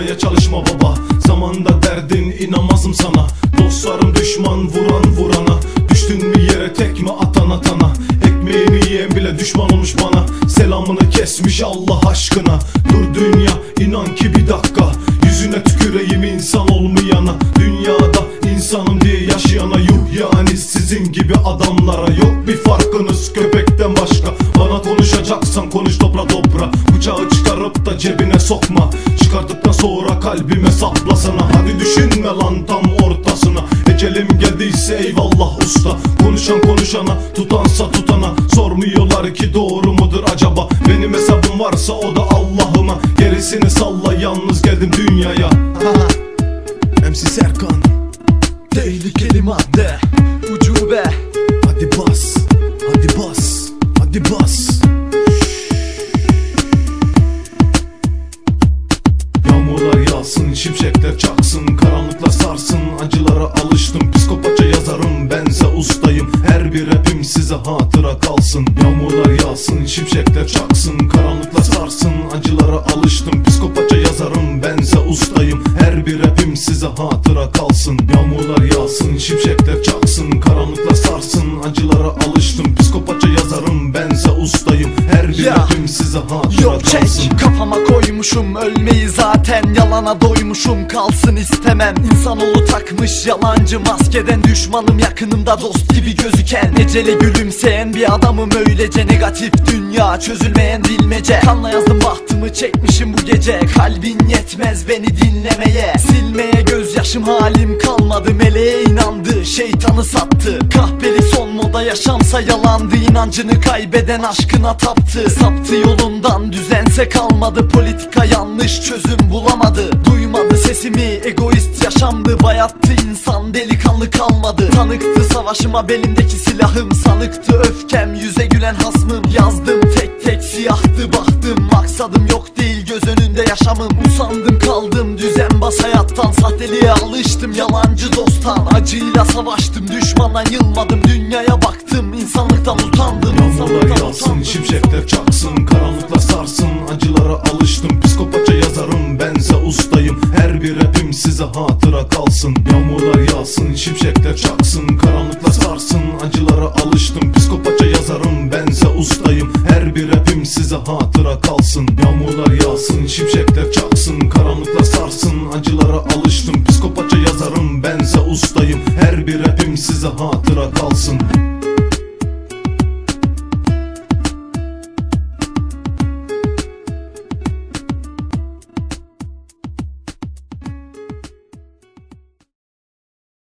Anlamaya çalışma baba. Zamanda derdin inanmazım sana. Dostlarım düşman vuran vurana. Düştün bir yere tekme atan atana. Ekmeğini yiyen bile düşman olmuş bana. Selamını kesmiş Allah aşkına. Dur dünya inan ki bir dakika. Yüzüne tüküreyim insan olmayana. Dünyada insanım diye yaşayana Yuh yani sizin gibi adamlara. Yok bir farkınız köpek bana konuşacaksan konuş dobra dobra. Bıçağı çıkarıp da cebine sokma. Çıkarttıktan sonra kalbime saplasana. Hadi düşünme lan tam ortasına. Ecelim geldiyse eyvallah usta. Konuşan konuşana tutansa tutana. Sormuyorlar ki doğru mudur acaba? Benim hesabım varsa o da Allah'ıma. Gerisini salla yalnız geldim dünyaya. MC Serkan. Tehlikeli madde. Ucube. Hadi bas Hadi bas. Yağmurlar yağsın, şimşekler çaksın Karanlıklar sarsın, acılara alıştım Psikopatça yazarım, bense ustayım Her bir rapim size hatıra kalsın. Yağmurlar yağsın, şimşekler çaksın Karanlıklar sarsın, acılara alıştım Psikopatça yazarım, bense ustayım Her bir rapim size hatıra kalsın. Yağmurlar yağsın, şimşekler çaksın Karanlıklar sarsın, acılara alıştım bense rapim size hatıra Yok çek. kafama koymuşum ölmeyi zaten yalana doymuşum. Kalsın istemem İnsanoğlu takmış yalancı maskeden. Düşmanım yakınımda dost gibi gözüken. Ecele gülümseyen bir adamım öylece negatif. Dünya çözülmeyen bilmece. Kanla yazdım bahtımı çekmişim bu gece. Kalbin yetmez beni dinlemeye. Silmeye gözyaşım halim kalmadı meleğe inandı. Şeytanı sattı Kahpeli son moda yaşamsa yalandı inancını kaybeden aşkına taptı. Saptı yolundan düzense kalmadı. Politika yanlış çözüm bulamadı. Duymadı sesimi egoist yaşamdı. Bayattı insan delikanlı kalmadı. Tanıktı savaşıma belimdeki silahım. Sanıktı öfkem yüze gülen hasmım. Yazdım tek tek siyahtı baktım maksadım yok değil göz önünde yaşamım. Usandım kaldım. Düzen bas hayattan. Sahteliğe alıştım. Yalancı dosttan. Acıyla savaştım. Düşmandan yılmadım. Dünyaya baktım. İnsanlıktan utandım. Yağmurlar yağsın, şimşekler çaksın Karanlıklar sarsın, acılara alıştım Psikopatça yazarım, bense ustayım Her bir rapim size hatıra kalsın. Yağmurlar yağsın, şimşekler çaksın Karanlıklar sarsın, acılara alıştım Psikopatça yazarım, Wilson.